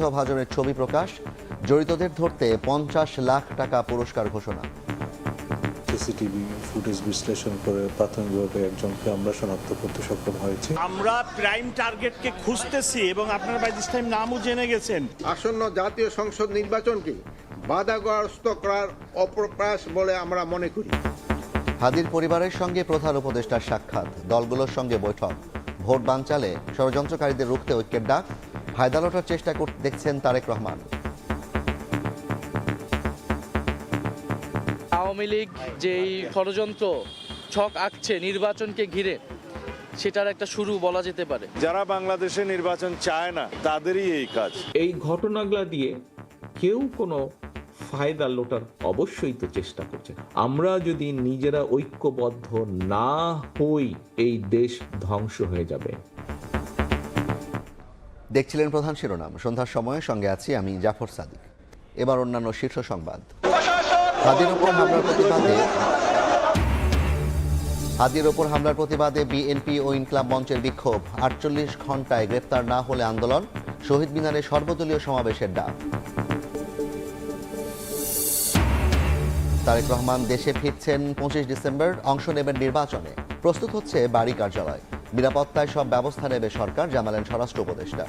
ভাজনের ছবি প্রকাশ জড়িতদের ধরতে পঞ্চাশ লাখ টাকা পুরস্কার ঘোষণা। সিসিটিভি ফুটেজ বিশ্লেষণ করে প্রাথমিকভাবে একজনকে আমরা শনাক্ত করতে সক্ষম হয়েছি। আমরা প্রাইম টার্গেটকে খুঁজতেছি এবং আপনারা বাই দিস টাইম নামও জেনে গেছেন। আসন্ন জাতীয় সংসদ নির্বাচনকে বাধাগ্রস্ত করার অপ্রকাশ বলে আমরা মনে করি। হাদির পরিবারের সঙ্গে প্রধান উপদেষ্টার সাক্ষাৎ দলগুলোর সঙ্গে বৈঠক। ভোট বানচালে ষড়যন্ত্রকারীদের রুখতে ঐক্যের ডাক ফায়দালোটার চেষ্টা করতে দেখছেন তারেক রহমান। আওয়ামী লীগ যেই ষড়যন্ত্র ছক আঁকছে নির্বাচনকে ঘিরে সেটার একটা শুরু বলা যেতে পারে। যারা বাংলাদেশে নির্বাচন চায় না তাদেরই এই কাজ। এই ঘটনাগুলা দিয়ে কেউ কোনো ফায়দা লোটার অবশ্যই তো চেষ্টা করছে আমরা যদি নিজেরা ঐক্যবদ্ধ না হই এই দেশ ধ্বংস হয়ে যাবে। দেখছিলেন প্রধান শিরোনাম। সন্ধ্যার সময়ে সঙ্গে আছি আমি জাফর সাদিক। এবার অন্যান্য শীর্ষ সংবাদ। হাদির ওপর হামলার প্রতিবাদে হাদির হামলার প্রতিবাদে বিএনপি ও ইনকলাব মঞ্চের বিক্ষোভ। আটচল্লিশ ঘন্টায় গ্রেপ্তার না হলে আন্দোলন, শহীদ মিনারে সর্বদলীয় সমাবেশের ডাক। তারেক রহমান দেশে ফিরছেন পঁচিশ ডিসেম্বর, অংশ নেবেন নির্বাচনে। প্রস্তুত হচ্ছে বাড়ি কার্যালয়। নিরাপত্তায় সব ব্যবস্থা নেবে সরকার, জানালেন স্বরাষ্ট্র উপদেষ্টা।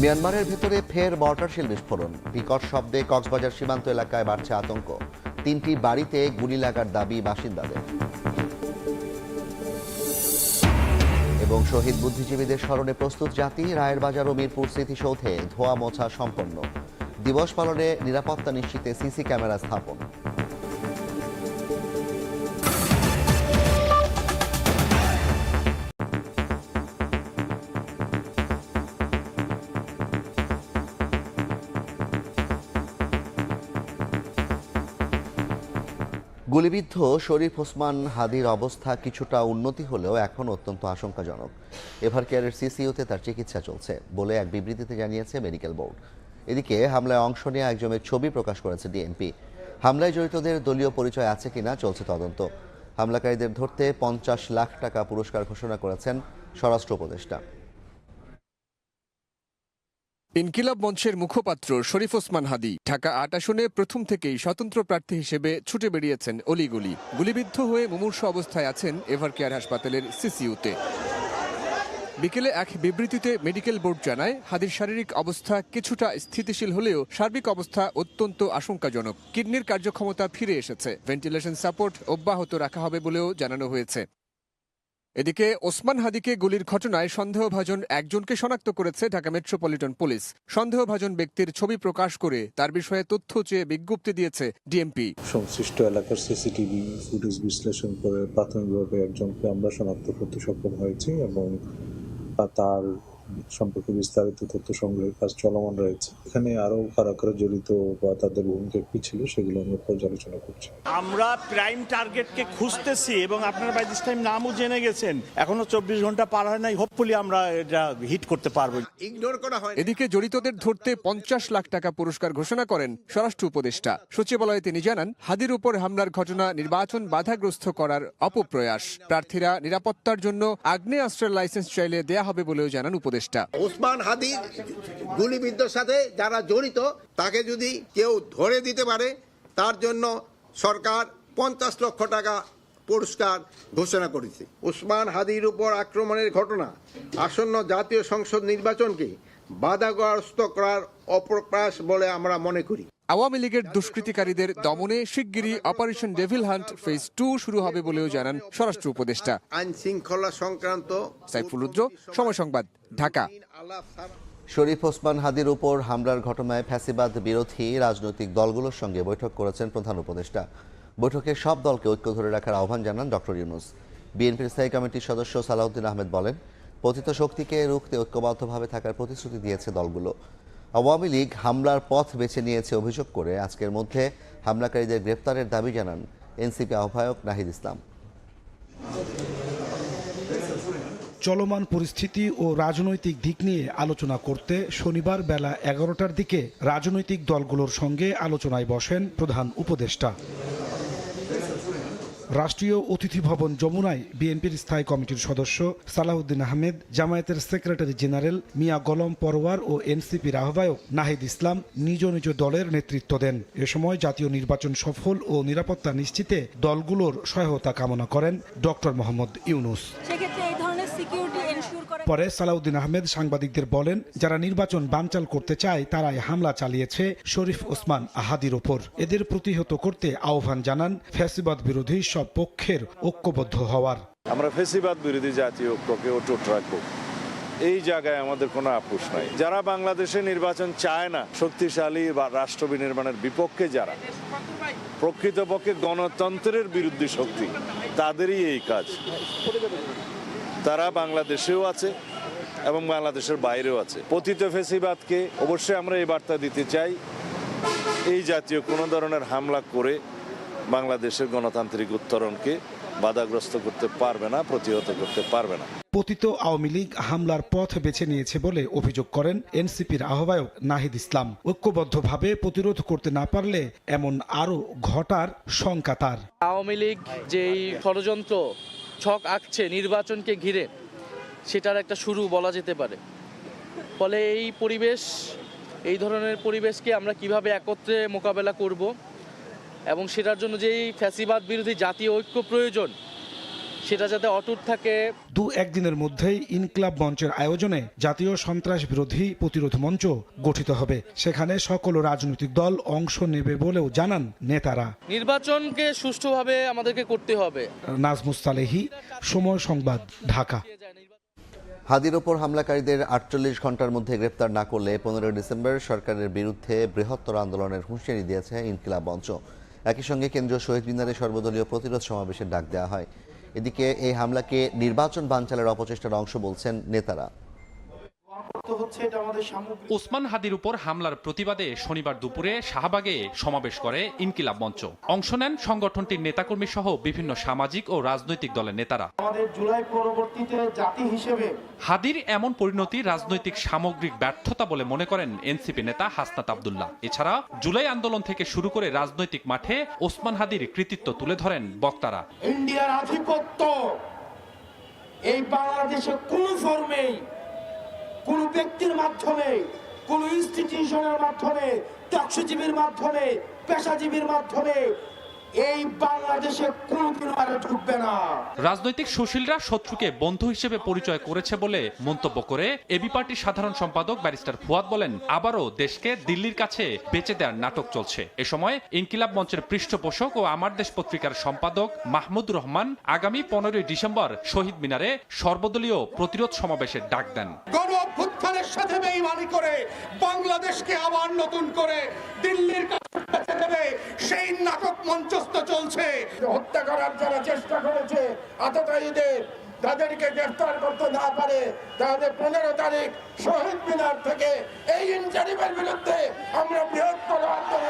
মিয়ানমারের ভেতরে ফের মর্টার শিল বিস্ফোরণ। বিকট শব্দে কক্সবাজার সীমান্ত এলাকায় বাড়ছে আতঙ্ক। তিনটি বাড়িতে গুলি লাগার দাবি বাসিন্দাদের। এবং শহীদ বুদ্ধিজীবীদের স্মরণে প্রস্তুত জাতি রায়ের বাজার ও মিরপুর স্মৃতিসৌধে ধোয়া মোছা সম্পন্ন। দিবস পালনে নিরাপত্তা নিশ্চিতে সিসি ক্যামেরা স্থাপন। গুলিবিদ্ধ শরীফ ওসমান হাদির অবস্থা কিছুটা উন্নতি হলেও এখন অত্যন্ত আশঙ্কাজনক। এভার কেয়ারের সিসিইউতে তার চিকিৎসা চলছে বলে এক বিবৃতিতে জানিয়েছে মেডিকেল বোর্ড। এদিকে হামলায় অংশ নিয়ে একজনের ছবি প্রকাশ করেছে ডিএমপি হামলায় জড়িতদের দলীয় পরিচয় আছে কিনা চলছে তদন্ত। হামলাকারীদের ধরতে পঞ্চাশ লাখ টাকা পুরস্কার ঘোষণা করেছেন স্বরাষ্ট্র উপদেষ্টা। ইনকিলাব মঞ্চের মুখপাত্র শরীফ ওসমান হাদি ঢাকা আট আসনে প্রথম থেকেই স্বতন্ত্র প্রার্থী হিসেবে ছুটে বেরিয়েছেন অলিগুলি। গুলিবিদ্ধ হয়ে মুমূর্ষ অবস্থায় আছেন এভার কেয়ার হাসপাতালের সিসিইউতে বিকেলে এক বিবৃতিতে মেডিকেল বোর্ড জানায় হাদির শারীরিক অবস্থা কিছুটা স্থিতিশীল হলেও সার্বিক অবস্থা অত্যন্ত আশঙ্কাজনক। কিডনির কার্যক্ষমতা ফিরে এসেছে। ভেন্টিলেশন সাপোর্ট অব্যাহত রাখা হবে বলেও জানানো হয়েছে। এদিকে ওসমান হাদিকে গুলির ঘটনায় সন্দেহভাজন একজনকে শনাক্ত করেছে ঢাকা মেট্রোপলিটন পুলিশ। সন্দেহভাজন ব্যক্তির ছবি প্রকাশ করে তার বিষয়ে তথ্য চেয়ে বিজ্ঞপ্তি দিয়েছে ডিএমপি। সংশ্লিষ্ট এলাকার সিসিটিভি ফুটেজ বিশ্লেষণ করে প্রাথমিকভাবে একজনকে আমরা শনাক্ত করতে সক্ষম হয়েছি এবং আহ, তার সম্পর্কে বিস্তারিত তথ্য সংগ্রহের কাজ চলমান রয়েছে। এখানে আরও কারা কারা জড়িত বা তাদের ভূমিকা কি ছিল সেগুলো আমরা পর্যালোচনা করছি। আমরা প্রাইম টার্গেটকে খুঁজতেছি এবং আপনারা বাই দিস টাইম নামও জেনে গেছেন। এখনও চব্বিশ ঘণ্টা পার হয় নাই হোপফুলি আমরা এটা হিট করতে পারব। ইগনোর করা হয় এদিকে জড়িতদের ধরতে পঞ্চাশ লাখ টাকা পুরস্কার ঘোষণা করেন স্বরাষ্ট্র উপদেষ্টা। সচিবালয়ে তিনি জানান হাদির উপর হামলার ঘটনা নির্বাচন বাধাগ্রস্ত করার অপপ্রয়াস। প্রার্থীরা নিরাপত্তার জন্য আগ্নেয়াস্ত্রের লাইসেন্স চাইলে দেয়া হবে বলেও জানান উপদেষ্টা। ওসমান হাদি গুলিবিদ্ধর সাথে যারা জড়িত, তাকে যদি কেউ ধরে দিতে পারে, তার জন্য সরকার পঞ্চাশ লক্ষ টাকা পুরস্কার ঘোষণা করেছে। ওসমান হাদির উপর আক্রমণের ঘটনা, আসন্ন জাতীয় সংসদ নির্বাচনকে বাধাগ্রস্ত করার অপ্রকাশ বলে আমরা মনে করি। আওয়ামী লীগের দুষ্কৃতিকারীদের দমনে শিগগিরই operation devil hunt phase two শুরু হবে বলেও জানান স্বরাষ্ট্র উপদেষ্টা। আইন শৃঙ্খলা সংক্রান্ত সাইফুল রুদ্র সময় সংবাদ ঢাকা। শরীফ ওসমান হাদির উপর হামলার ঘটনায় ফ্যাসিবাদ বিরোধী রাজনৈতিক দলগুলোর সঙ্গে বৈঠক করেছেন প্রধান উপদেষ্টা। বৈঠকে সব দলকে ঐক্য ধরে রাখার আহ্বান জানান ডক্টর ইউনুস। বিএনপির স্থায়ী কমিটির সদস্য সালাউদ্দিন আহমেদ বলেন পতিত শক্তিকে রুখতে ঐক্যবদ্ধভাবে থাকার প্রতিশ্রুতি দিয়েছে দলগুলো। আওয়ামী লীগ হামলার পথ বেছে নিয়েছে অভিযোগ করে আজকের মধ্যে হামলাকারীদের গ্রেপ্তারের দাবি জানান এনসিপি আহ্বায়ক নাহিদ ইসলাম। চলমান পরিস্থিতি ও রাজনৈতিক দিক নিয়ে আলোচনা করতে শনিবার বেলা এগারোটার দিকে রাজনৈতিক দলগুলোর সঙ্গে আলোচনায় বসেন প্রধান উপদেষ্টা। রাষ্ট্রীয় অতিথি ভবন যমুনায় বিএনপির স্থায়ী কমিটির সদস্য সালাহউদ্দিন আহমেদ, জামায়াতের সেক্রেটারি জেনারেল মিয়া গলম পরওয়ার ও এনসিপির আহ্বায়ক নাহিদ ইসলাম নিজ নিজ দলের নেতৃত্ব দেন। এ সময় জাতীয় নির্বাচন সফল ও নিরাপত্তা নিশ্চিতে দলগুলোর সহায়তা কামনা করেন ডক্টর মোহাম্মদ ইউনুস। সেক্ষেত্রে পরে সালাউদ্দিন আহমেদ সাংবাদিকদের বলেন, যারা নির্বাচন বানচাল করতে চায়, তারাই হামলা চালিয়েছে শরীফ ওসমান আহাদির ওপর। এদের প্রতিহত করতে আহ্বান জানান ফ্যাসিবাদ বিরোধী সব পক্ষের ঐক্যবদ্ধ হওয়ার। আমরা ফেসিবাদ বিরোধী জাতীয় ঐক্যকে অটুট রাখব। এই জায়গায় আমাদের কোনো আপোষ নাই। যারা বাংলাদেশে নির্বাচন চায় না, শক্তিশালী বা রাষ্ট্র বিনির্মাণের বিপক্ষে যারা, প্রকৃতপক্ষে গণতন্ত্রের বিরুদ্ধে শক্তি, তাদেরই এই কাজ। তারা বাংলাদেশেও আছে এবং বাংলাদেশের বাইরেও আছে। পতিত ফেসিবাদকে অবশ্যই আমরা এই বার্তা দিতে চাই এই জাতীয় কোনো ধরনের হামলা করে বাংলাদেশের গণতান্ত্রিক উত্তরণকে বাধাগ্রস্ত করতে পারবে না প্রতিহত করতে পারবে না। পতিত আওয়ামী লীগ হামলার পথ বেছে নিয়েছে বলে অভিযোগ করেন এনসিপির আহ্বায়ক নাহিদ ইসলাম। ঐক্যবদ্ধভাবে প্রতিরোধ করতে না পারলে এমন আরও ঘটার শঙ্কা তার। আওয়ামী লীগ যেই ষড়যন্ত্র ছক আঁকছে নির্বাচনকে ঘিরে, সেটার একটা শুরু বলা যেতে পারে। ফলে এই পরিবেশ, এই ধরনের পরিবেশকে আমরা কীভাবে একত্রে মোকাবেলা করব এবং সেটার জন্য যেই ফ্যাসিবাদ বিরোধী জাতীয় ঐক্য প্রয়োজন সেটা যাতে অটুট থাকে। দু একদিনের মধ্যেই ইনকলাব মঞ্চের আয়োজনে জাতীয় সন্ত্রাস বিরোধী প্রতিরোধ মঞ্চ গঠিত হবে। সেখানে সকল রাজনৈতিক দল অংশ নেবে বলেও জানান নেতারা। নির্বাচনকে সুষ্ঠুভাবে আমাদেরকে করতে হবে। নাজমুস সালেহি সময় সংবাদ ঢাকা। হাদির ওপর হামলাকারীদের আটচল্লিশ ঘণ্টার মধ্যে গ্রেপ্তার না করলে পনেরোই ডিসেম্বর সরকারের বিরুদ্ধে বৃহত্তর আন্দোলনের হুঁশিয়ারি দিয়েছে ইনকিলাব মঞ্চ। একই সঙ্গে কেন্দ্রীয় শহীদ মিনারে সর্বদলীয় প্রতিরোধ সমাবেশের ডাক দেওয়া হয়। এদিকে এই হামলাকে নির্বাচন বানচালের অপচেষ্টার অংশ বলছেন নেতারা। ওসমান হাদির উপর হামলার প্রতিবাদে শনিবার দুপুরে শাহবাগে সমাবেশ করে ইনকিলাব মঞ্চ। অংশ নেন সংগঠনটির নেতাকর্মী সহ বিভিন্ন সামাজিক ও রাজনৈতিক দলের নেতারা। জুলাই পরবর্তীতে জাতি হিসেবে হাদির এমন পরিণতি রাজনৈতিক সামগ্রিক ব্যর্থতা বলে মনে করেন এনসিপি নেতা হাসনাত আবদুল্লাহ। এছাড়া জুলাই আন্দোলন থেকে শুরু করে রাজনৈতিক মাঠে ওসমান হাদির কৃতিত্ব তুলে ধরেন বক্তারা। ইন্ডিয়ার আধিপত্য এই বাংলাদেশে কোন ফর্মেই কোন ব্যক্তির মাধ্যমে কোন ইনস্টিটিউশনের মাধ্যমে তৎসজীবীর মাধ্যমে পেশাজীবীর মাধ্যমে এই বাংলাদেশে কোনোদিন আর ঢুকবে না। রাজনৈতিক সুশীলরা শত্রুকে বন্ধু হিসেবে পরিচয় করেছে বলে মন্তব্য করে এবি পার্টির সাধারণ সম্পাদক ব্যারিস্টার ফুয়াদ বলেন আবারও দেশকে দিল্লির কাছে বেঁচে দেওয়ার নাটক চলছে। এ সময় ইনকিলাব মঞ্চের পৃষ্ঠপোষক ও আমার দেশ পত্রিকার সম্পাদক মাহমুদ রহমান আগামী পনেরোই ডিসেম্বর শহীদ মিনারে সর্বদলীয় প্রতিরোধ সমাবেশের ডাক দেন। সাথে বেইমানি করে বাংলাদেশকে আবার নতুন করে দিল্লির কাছে দেবে। সেই নাটক মঞ্চস্থ চলছে। হত্যা করার যারা চেষ্টা করেছে আততায়ীদের তাদেরকে গ্রেফতার করতে না পারে পনেরো তারিখ শহীদ মিনার থেকে এই বিরুদ্ধে আমরা বৃহত্তর দেব।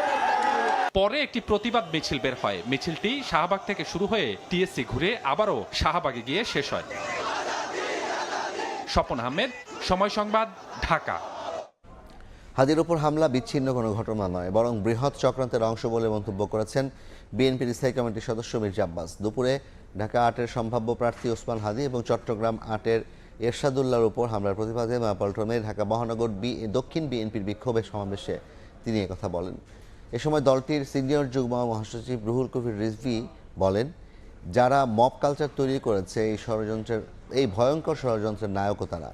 পরে একটি প্রতিবাদ মিছিল বের হয়। মিছিলটি শাহবাগ থেকে শুরু হয়ে টিএসসি ঘুরে আবারও শাহবাগে গিয়ে শেষ হয়। স্বপন আহমেদ, সময় সংবাদ, ঢাকা। হাদির ওপর হামলা বিচ্ছিন্ন কোনো ঘটনা নয়, বরং বৃহৎ চক্রান্তের অংশ বলে মন্তব্য করেছেন বিএনপির স্থায়ী কমিটির সদস্য মির্জা আব্বাস। দুপুরে ঢাকা আটের সম্ভাব্য প্রার্থী ওসমান হাদি এবং চট্টগ্রাম আটের এরশাদুল্লাহর উপর হামলার প্রতিবাদে নয়াপল্টনে ঢাকা মহানগর বি, দক্ষিণ বিএনপির বিক্ষোভের সমাবেশে তিনি কথা বলেন। এ সময় দলটির সিনিয়র যুগ্ম মহাসচিব রুহুল কবির রিজভি বলেন, যারা মব কালচার তৈরি করেছে, এই ষড়যন্ত্রের এই ভয়ঙ্কর ষড়যন্ত্রের নায়কও তারা।